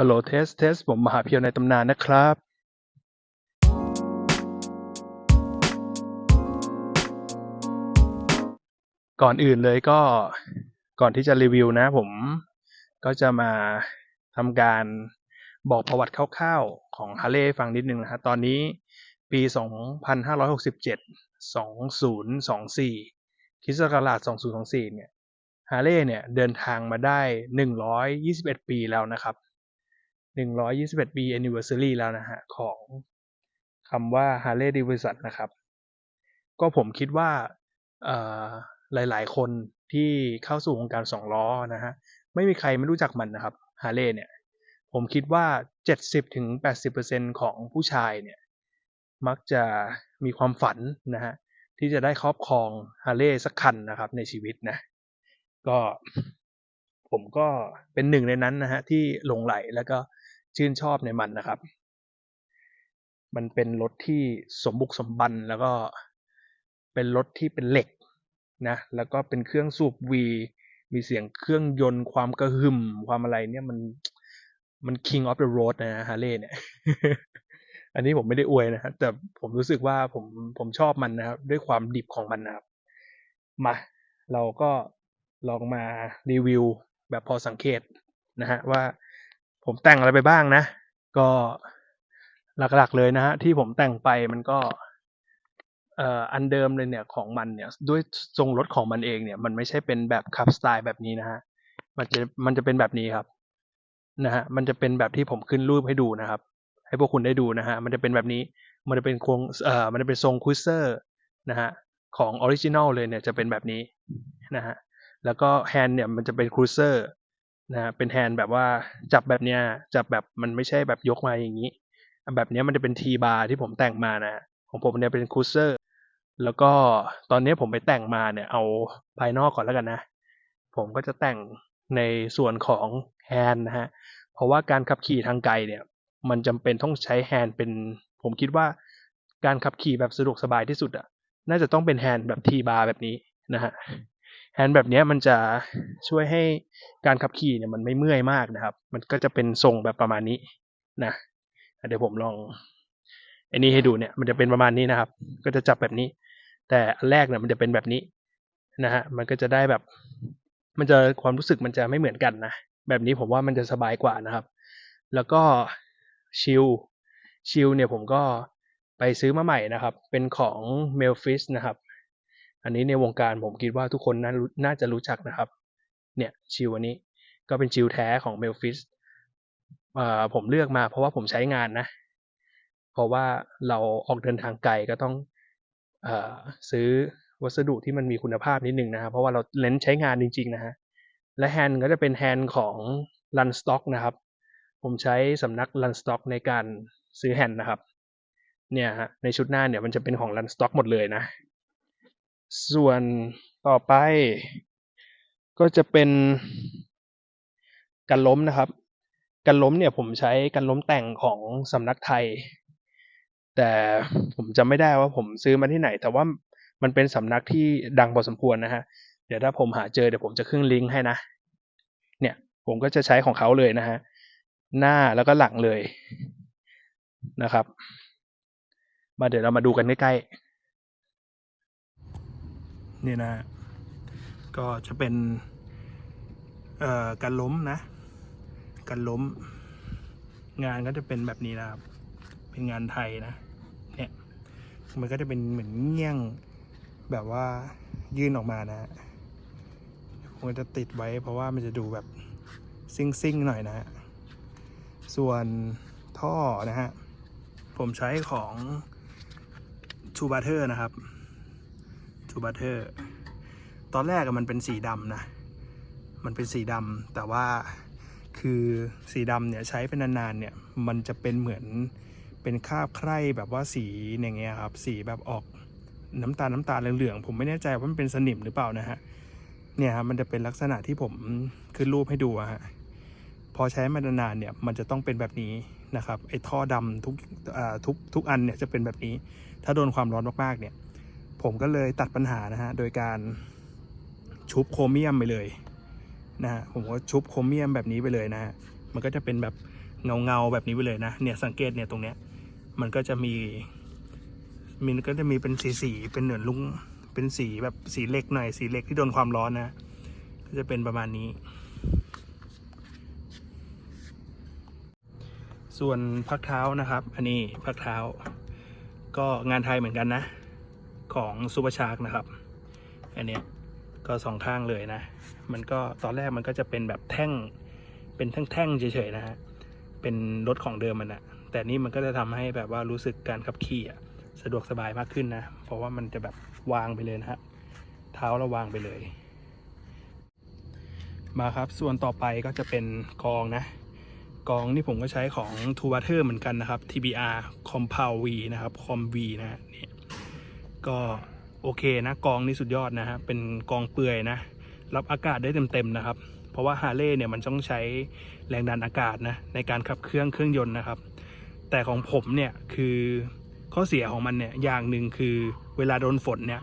ฮัลโหลเทสเทสผมมหาเพียวในตำนานนะครับก่อนอื่นเลยก็ก่อนที่จะรีวิวนะ ผมก็จะมาทำการบอกประวัติคร่าวๆของฮาร์เลย์ฟังนิดนึงนะฮะตอนนี้ปี 2567 2024คริสต์ศักราช2024 เนี่ยฮาร์เลย์เนี่ยเดินทางมาได้ 121 ปีแล้วนะครับ 121 ปี anniversary แล้วนะฮะ ของคำว่า Harley Davidson นะครับ ก็ผมคิดว่าหลาย ๆ คนที่เข้าสู่วงการสองล้อนะฮะ ไม่มีใครไม่รู้จักมันนะครับฮาร์เลย์เนี่ย ผมคิดว่า 70-80%ของผู้ชายเนี่ย มักจะมีความฝันนะฮะ ที่จะได้ครอบครองฮาร์เลย์สักคันนะครับในชีวิตนะ ก็ผมก็เป็นหนึ่งในนั้นนะฮะ ที่หลงไหลแล้วก็ ชื่นชอบในมันนะครับ มันเป็นรถที่สมบุกสมบันแล้วก็เป็นรถที่เป็นเหล็กนะแล้วก็เป็นเครื่องสูบวีมีเสียงเครื่องยนต์ความกระหึ่มความอะไรเนี่ยมันมัน king of the road นะฮาร์เลย์เนี่ย อันนี้ผมไม่ได้อวยนะครับแต่ผมรู้สึกว่าผมผมชอบมันนะครับ ด้วยความดิบของมันนะครับ มา เราก็ลองมารีวิวแบบพอสังเกตนะฮะว่า ผมแต่งอะไรไปบ้างนะ ก็หลักๆเลยนะฮะที่ผมแต่งไปมันก็เอ่ออันเดิมเลยเนี่ยของมันเนี่ยด้วยทรงรถของมันเองเนี่ย มันไม่ใช่เป็นแบบคับสไตล์แบบนี้นะฮะมันจะมันจะเป็นแบบนี้ครับนะฮะมันจะเป็นแบบที่ผมขึ้นรูปให้ดูนะครับ ให้พวกคุณได้ดูนะฮะมันจะเป็นแบบนี้มันจะเป็นโครงเอ่อมันจะเป็นทรงคุชเซอร์นะฮะของออริจินอลเลยเนี่ยจะเป็นแบบนี้นะฮะแล้วก็แฮนด์เนี่ยมันจะเป็นครูเซอร์ นะฮะเป็นแฮนด์แบบว่าจับแบบเนี้ยจับแบบมันไม่ใช่แบบยกมาอย่างนี้ แบบเนี้ยมันจะเป็นทีบาร์ที่ผมแต่งมานะ ของผมเนี่ยเป็นคูเซอร์ แล้วก็ตอนนี้ผมไปแต่งมาเนี่ย เอาภายนอกก่อนแล้วกันนะ ผมก็จะแต่งในส่วนของแฮนด์นะฮะ เพราะว่าการขับขี่ทางไกลเนี่ย มันจำเป็นต้องใช้แฮนด์เป็น ผมคิดว่าการขับขี่แบบสะดวกสบายที่สุดอะน่าจะต้องเป็นแฮนด์แบบทีบาร์แบบนี้นะฮะ แฮนด์แบบนี้มันจะช่วยให้การขับขี่เนี่ยมันไม่เมื่อยมากนะครับ มันก็จะเป็นทรงแบบประมาณนี้นะเดี๋ยวผมลองอันนี้ให้ดูเนี่ยมันจะเป็นประมาณนี้นะครับ ก็จะจับแบบนี้ แต่อันแรกเนี่ยมันจะเป็นแบบนี้นะฮะมันก็จะได้แบบ มันจะความรู้สึกมันจะไม่เหมือนกันนะแบบนี้ผมว่ามันจะสบายกว่านะครับ แล้วก็ชิลชิลเนี่ยผมก็ไปซื้อมาใหม่นะครับ เป็นของ m e l f i s นะครับ อันนี้ในวงการผมคิดว่าทุกคนน่านาจะรู้จักนะครับ เนี่ยชิลอันนี้ก็เป็นชิลแท้ของ m e l f i s เอ่อผมเลือกมาเพราะว่าผมใช้งานนะ เพราะว่าเราออกเดินทางไกลก็ต้องอซื้อวัสดุที่มันมีคุณภาพนิดนึงนะครับ เพราะว่าเราเน้นใช้งานจริง ๆ นะฮะ และแฮนด์ก็จะเป็นแฮนด์ของ Runstock นะครับ ผมใช้สำนัก Runstock ในการซื้อแฮนด์นะครับ เนี่ยฮะในชุดหน้าเนี่ยมันจะเป็นของ Runstock หมดเลยนะ ส่วนต่อไป ก็จะเป็นกันล้มนะครับ กันล้มเนี่ยผมใช้กันล้มแต่งของสำนักไทย แต่ผมจำไม่ได้ว่าผมซื้อมาที่ไหน แต่ว่ามันเป็นสำนักที่ดังพอสมควรนะฮะ เดี๋ยวถ้าผมหาเจอเดี๋ยวผมจะขึ้นลิงก์ให้นะ เนี่ยผมก็จะใช้ของเขาเลยนะฮะ หน้าแล้วก็หลังเลยนะครับ มาเดี๋ยวเรามาดูกันใกล้ๆ นี่นะ ก็จะเป็นการล้มนะการล้ม งานก็จะเป็นแบบนี้นะครับ เป็นงานไทยนะ เนี่ย มันก็จะเป็นเหมือนเงี้ยงแบบว่ายื่นออกมานะฮะผมจะติดไว้เพราะว่ามันจะดูแบบซิ่งซิ่งๆหน่อยนะฮะส่วนท่อนะฮะ ผมใช้ของทูบัตเทอร์นะครับ ทูบัตเทอร์ตอนแรกมันเป็นสีดำนะ มันเป็นสีดำแต่ว่าคือสีดำเนี่ยใช้เป็นนานๆเนี่ยมันจะเป็นเหมือนเป็นคราบใคร่แบบว่าสีอย่างเงี้ยครับสีแบบออกน้ำตาลน้ำตาลเหลืองๆผมไม่แน่ใจว่ามันเป็นสนิมหรือเปล่านะฮะเนี่ยครับมันจะเป็นลักษณะที่ผมขึ้นรูปให้ดูอะฮะพอใช้มานานๆเนี่ยมันจะต้องเป็นแบบนี้นะครับไอ้ท่อดำทุกทุกทุกอันเนี่ยจะเป็นแบบนี้ ถ้าโดนความร้อนมากๆเนี่ย ผมก็เลยตัดปัญหานะฮะ โดยการชุบโครเมียมไปเลยนะฮะ ผมก็ชุบโครเมียมแบบนี้ไปเลยนะฮะ มันก็จะเป็นแบบเงาเงาแบบนี้ไปเลยนะ เนี่ยสังเกตเนี่ยตรงเนี้ย มันก็จะมี มันก็จะมีเป็นสีสีเป็นเหนือนลุง เป็นสีแบบสีเหล็กหน่อย สีเหล็กที่โดนความร้อนนะ ก็จะเป็นประมาณนี้ ส่วนพักเท้านะครับ อันนี้พักเท้า ก็งานไทยเหมือนกันนะ ของซูเปอร์ชาร์กนะครับ อันเนี้ยก็สองข้างเลยนะ มันก็ตอนแรกมันก็จะเป็นแบบแท่ง เป็นแท่งๆเฉยๆนะฮะ เป็นรถของเดิมมันนะแต่นี่มันก็จะทำให้แบบว่ารู้สึกการขับขี่อะสะดวกสบายมากขึ้นนะ เพราะว่ามันจะแบบวางไปเลยนะฮะ เท้าเราวางไปเลย มาครับ ส่วนต่อไปก็จะเป็นกองนะ กองนี่ผมก็ใช้ของ t o w a t e r เหมือนกันนะครับ TBR Compound V นะครับ Com V นะฮะนี่ ก็โอเคนะกองนี่สุดยอดนะฮะเป็นกองเปลือยนะ รับอากาศได้เต็มๆนะครับ เพราะว่าฮาร์เลย์เนี่ยมันต้องใช้แรงดันอากาศนะในการขับเครื่องเครื่องยนต์นะครับ แต่ของผมเนี่ยคือข้อเสียของมันเนี่ยอย่างหนึ่งคือเวลาโดนฝนเนี่ย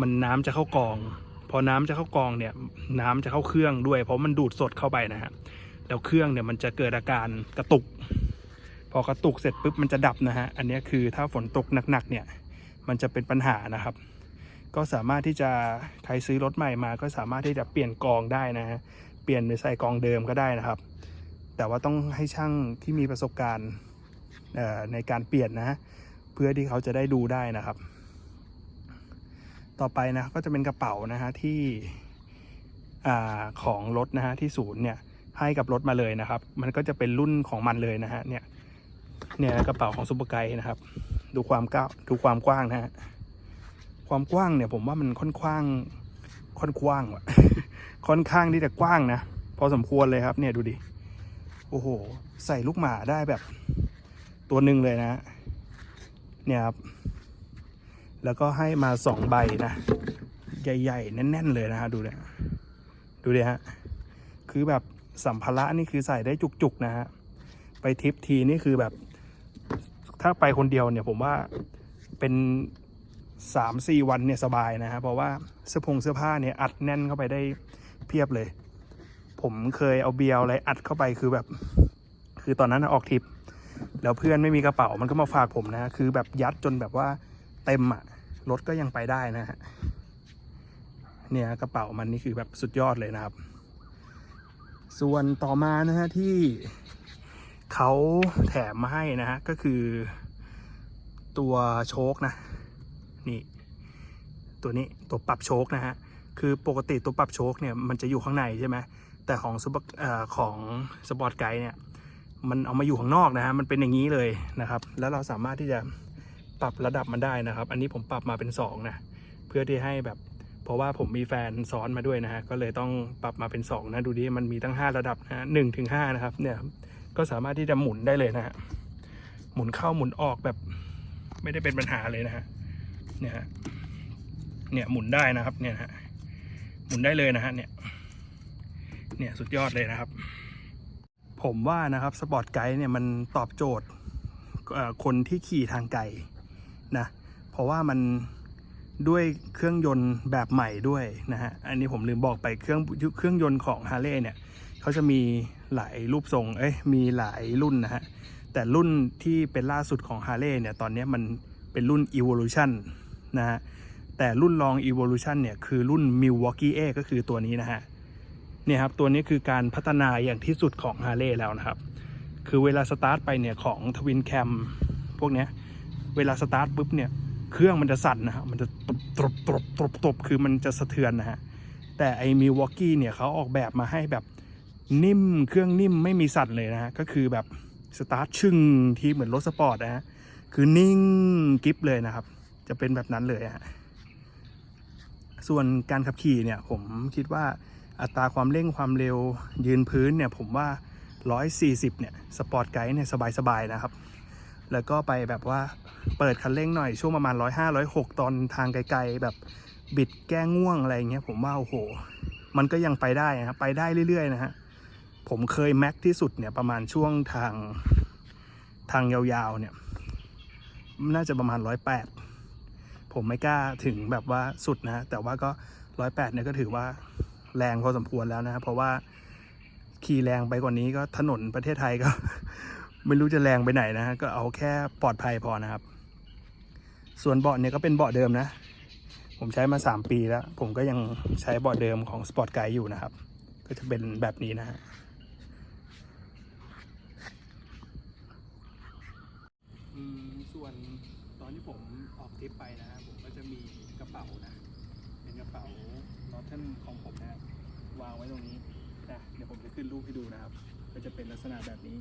มันน้ำจะเข้ากอง พอน้ำจะเข้ากองเนี่ยน้ำจะเข้าเครื่องด้วย เพราะมันดูดสดเข้าไปนะฮะแล้วเครื่องเนี่ยมันจะเกิดอาการกระตุก พอกระตุกเสร็จปุ๊บมันจะดับนะฮะอันนี้คือถ้าฝนตกหนักๆเนี่ย มันจะเป็นปัญหานะครับ ก็สามารถที่จะใครซื้อรถใหม่มา ก็สามารถที่จะเปลี่ยนกองได้นะฮะเปลี่ยนไปใส่กองเดิมก็ได้นะครับ แต่ว่าต้องให้ช่างที่มีประสบการณ์ในการเปลี่ยนนะเพื่อที่เขาจะได้ดูได้นะครับ ต่อไปนะก็จะเป็นกระเป๋านะฮะที่อของรถนะฮะที่ศูนย์เนี่ยให้กับรถมาเลยนะครับ มันก็จะเป็นรุ่นของมันเลยนะฮะเนี่ยเนี่ยกระเป๋าของซุปเปอร์ไกด์นะครับ ดูความก้าวดูความกว้างนะฮะความกว้างเนี่ยผมว่ามันค่อนข้างค่อนกว้างว่ะค่อนข้างที่จะกว้างนะพอสมควรเลยครับเนี่ยดูดิโอ้โห ใส่ลูกหมาได้แบบ ตัวหนึ่งเลยนะ เนี่ยครับ แล้วก็ให้มาสองใบนะ ใหญ่ๆ แน่น ๆ เลยนะฮะดูเนี่ยดูดิฮะ คือแบบสัมภาระนี่คือใส่ได้จุก ๆ นะฮะ ไปทริปทีนี่คือแบบ ถ้าไปคนเดียวเนี่ยผมว่าเป็นสามสี่วันเนี่ยสบายนะฮะเพราะว่าเสื้อผงเสื้อผ้าเนี่ยอัดแน่นเข้าไปได้เพียบเลย ผมเคยเอาเบียร์อะไรอัดเข้าไปคือแบบ คือตอนนั้นออกทริป แล้วเพื่อนไม่มีกระเป๋ามันก็มาฝากผมนะ คือแบบยัดจนแบบว่าเต็มอะรถก็ยังไปได้นะฮะเนี่ยกระเป๋ามันนี่คือแบบสุดยอดเลยนะครับ ส่วนต่อมานะฮะที่ เขาแถมมาให้นะฮะ ก็คือตัวโชคนะ นี่ ตัวนี้ตัวปรับโชคนะฮะ คือปกติตัวปรับโชคเนี่ยมันจะอยู่ข้างในใช่ไหมแต่ของซุปเปอร์ของสปอร์ตไกด์เนี่ยมันเอามาอยู่ข้างนอกนะฮะ มันเป็นอย่างนี้เลยนะครับ แล้วเราสามารถที่จะปรับระดับมันได้นะครับ อันนี้ผมปรับมาเป็น2นะ เพื่อที่ให้แบบเพราะว่าผมมีแฟนซ้อนมาด้วยนะฮะ ก็เลยต้องปรับมาเป็น2นะ ดูดิ มันมีตั้ง 5 ระดับนะฮะหนึ่งถึงห้านะครับ เนี่ย ก็สามารถที่จะหมุนได้เลยนะฮะหมุนเข้าหมุนออกแบบ ไม่ได้เป็นปัญหาเลยนะฮะเนี่ยฮะเนี่ยหมุนได้นะครับเนี่ยฮะหมุนได้เลยนะฮะเนี่ยเนี่ยสุดยอดเลยนะครับ ผมว่านะครับสปอร์ตไกด์เนี่ยมันตอบโจทย์คนที่ขี่ทางไกลนะเพราะว่ามันด้วยเครื่องยนต์แบบใหม่ด้วยนะฮะอันนี้ผมลืมบอกไปเครื่องเครื่องยนต์ของฮาร์เลย์เนี่ย เขาจะมีหลายรูปทรง เอ้ย มีหลายรุ่นนะฮะ แต่รุ่นที่เป็นล่าสุดของฮาร์เลย์เนี่ย ตอนนี้มันเป็นรุ่น Evolution นะฮะ แต่รุ่นรอง Evolution เนี่ย คือรุ่น Milwaukee A ก็คือตัวนี้นะฮะ เนี่ยครับ ตัวนี้คือการพัฒนาอย่างที่สุดของ Harley แล้วนะครับ คือเวลาสตาร์ทไปเนี่ยของทวินแคมพวกเนี้ย เวลาสตาร์ทปุ๊บเนี่ย เครื่องมันจะสั่นนะฮะ มันจะตบตบตบตบตบคือมันจะสะเทือนนะฮะ แต่ไอ้มิวอกกี้เนี่ยเขาออกแบบมาให้แบบ นิ่มเครื่องนิ่มไม่มีสั่นเลยนะฮะก็คือแบบสตาร์ทชึ่งที่เหมือนรถสปอร์ตนะฮะคือนิ่งกิฟเลยนะครับ จะเป็นแบบนั้นเลยฮะส่วนการขับขี่เนี่ยผมคิดว่าอัตราความเร่งความเร็วยืนพื้นเนี่ยผมว่า 140 เนี่ยสปอร์ตไกด์เนี่ยสบายๆนะครับ แล้วก็ไปแบบว่าเปิดคันเร่งหน่อยช่วงประมาณ 105 106 ตอนทางไกลๆ แบบบิดแก้ง่วงอะไรเงี้ยผมว่าโอ้โห มันก็ยังไปได้นะครับไปได้เรื่อยๆนะฮะ ผมเคยแม็กที่สุดเนี่ยประมาณช่วงทางทางยาวๆเนี่ย น่าจะประมาณ108ผมไม่กล้าถึงแบบว่าสุดนะแต่ว่าก็108เนี่ยก็ถือว่าแรงพอสมควรแล้วนะเพราะว่าขี่แรงไปกว่านี้ก็ถนนประเทศไทยก็ ไม่รู้จะแรงไปไหนนะก็เอาแค่ปลอดภัยพอนะครับ ส่วนเบาะเนี่ยก็เป็นเบาะเดิมนะ ผมใช้มาสามปีแล้ว ผมก็ยังใช้เบาะเดิมของ Sport Guide อยู่นะครับ ก็จะเป็นแบบนี้นะฮะ อืมส่วนตอนที่ผมออกทริปไปนะฮะผมก็จะมีกระเป๋านะ เป็นกระเป๋า นอตเทนของผมนะวางไว้ตรงนี้นะเดี๋ยวผมจะขึ้นรูปให้ดูนะครับ ก็จะเป็นลักษณะแบบนี้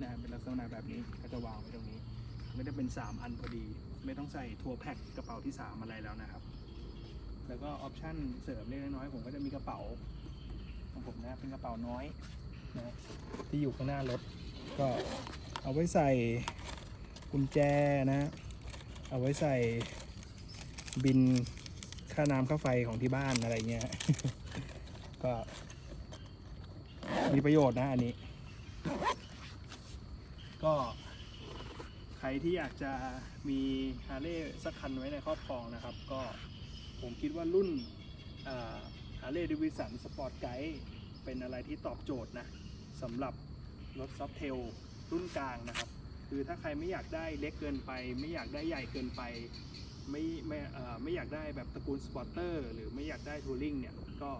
นะเป็นลักษณะแบบนี้ก็จะวางไว้ตรงนี้ไม่ได้เป็น 3 อันพอดี ไม่ต้องใส่ทัวร์แพ็คกระเป๋าที่ 3 อะไรแล้วนะครับ แล้วก็ออปชั่นเสริมเล็กน้อยผมก็จะมีกระเป๋าของผมนะเป็นกระเป๋าน้อยนะที่อยู่ข้างหน้ารถก็เอาไว้ใส่กุญแจนะ เอาไว้ใส่บิน ค่าน้ำค่าไฟของที่บ้านอะไรเงี้ย ก็ มีประโยชน์นะอันนี้ ก็ ใครที่อยากจะมีฮาร์เลย์สักคันไว้ในครอบครองนะครับ ก็ผมคิดว่ารุ่นฮาร์เลย์ดิวิสันสปอร์ตไกด์เป็นอะไรที่ตอบโจทย์นะสำหรับรถซอฟเทลรุ่นกลางนะครับ คือถ้าใครไม่อยากได้เล็กเกินไป ไม่อยากได้ใหญ่เกินไป ไม่ไม่ไม่อยากได้แบบตระกูลสปอร์เตอร์หรือไม่อยากได้ทัวริงเนี่ยก็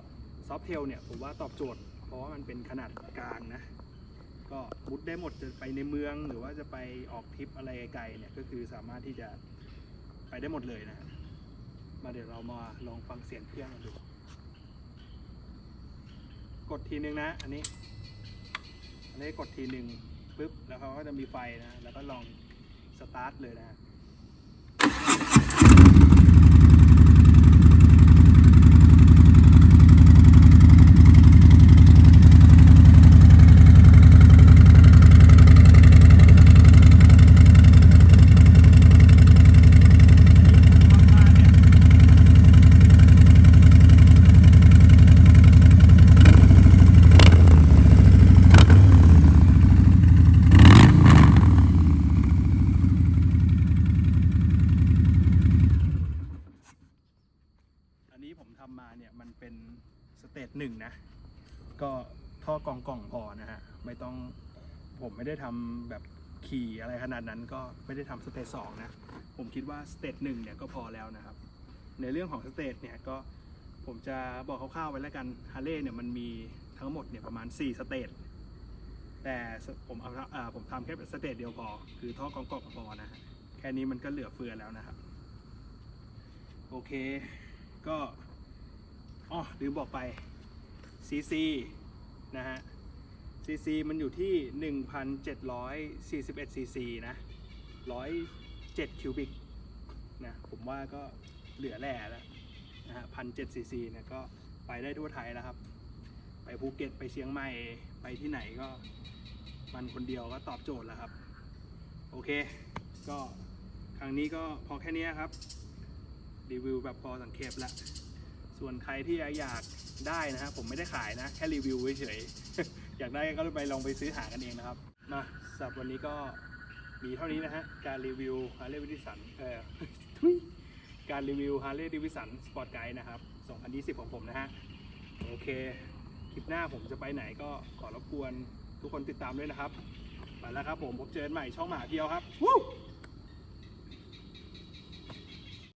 ซอฟเทลเนี่ยผมว่าตอบโจทย์ เพราะว่ามันเป็นขนาดกลางนะ ก็มุดได้หมดจะไปในเมืองหรือว่าจะไปออกทริปอะไรไกลๆเนี่ยก็คือสามารถที่จะไปได้หมดเลยนะฮะมาเดี๋ยวเรามาลองฟังเสียงเครื่องกันดู กดทีนึงนะ อันนี้ อันนี้กดทีหนึ่งปุ๊บแล้วเขาก็จะมีไฟนะ แล้วก็ลองสตาร์ทเลยนะฮะ อันนี้ผมทำมาเนี่ยมันเป็นสเตจหนึ่งนะ ก็ท่อ กองกล่องพอนะฮะไม่ต้องผมไม่ได้ทำแบบขี่อะไรขนาดนั้นก็ไม่ได้ทำสเตจสองนะ ผมคิดว่าสเตจหนึ่งเนี่ยก็พอแล้วนะครับ ในเรื่องของสเตจเนี่ยก็ผมจะบอกคร่าวๆไว้แล้วกันฮาร์เลย์เนี่ยมันมีทั้งหมดเนี่ยประมาณ 4 สเตจแต่ผมเอาอ่าผมทำแค่สเตจเดียวพอ คือท่อกองกล่องพอนะฮะแค่นี้มันก็เหลือเฟือแล้วนะครับ โอเคก็อ๋อลืมบอกไป CC นะฮะ CC มันอยู่ที่ 1,741 CC นะ107คิวบิกนะผมว่าก็เหลือแหล่แล้วนะฮะ1,007 CC เนี่ยก็ไปได้ทั่วไทยแล้วครับ ไปภูเก็ตไปเชียงใหม่ไปที่ไหนก็มันคนเดียวก็ตอบโจทย์แล้วครับ โอเค ก็ครั้งนี้ก็พอแค่นี้ครับ รีวิวแบบพอสังเกตละส่วนใครที่อยาก ได้นะฮะผมไม่ได้ขายนะ แค่รีวิวเฉยๆ อยากได้ก็ไปลองไปซื้อหากันเองนะครับ มาสำหรับวันนี้ก็มีเท่านี้นะฮะ การรีวิว Harley Davidson เอ่อทุยการรีวิว Harley Davidson Sport Guide นะครับ 2020 ของผมนะฮะ โอเค คลิปหน้าผมจะไปไหนก็ขอรบกวนทุกคนติดตามด้วยนะครับ ไปแล้วครับผมพบเจอกันใหม่ช่องหมาเที่ยวครับวู้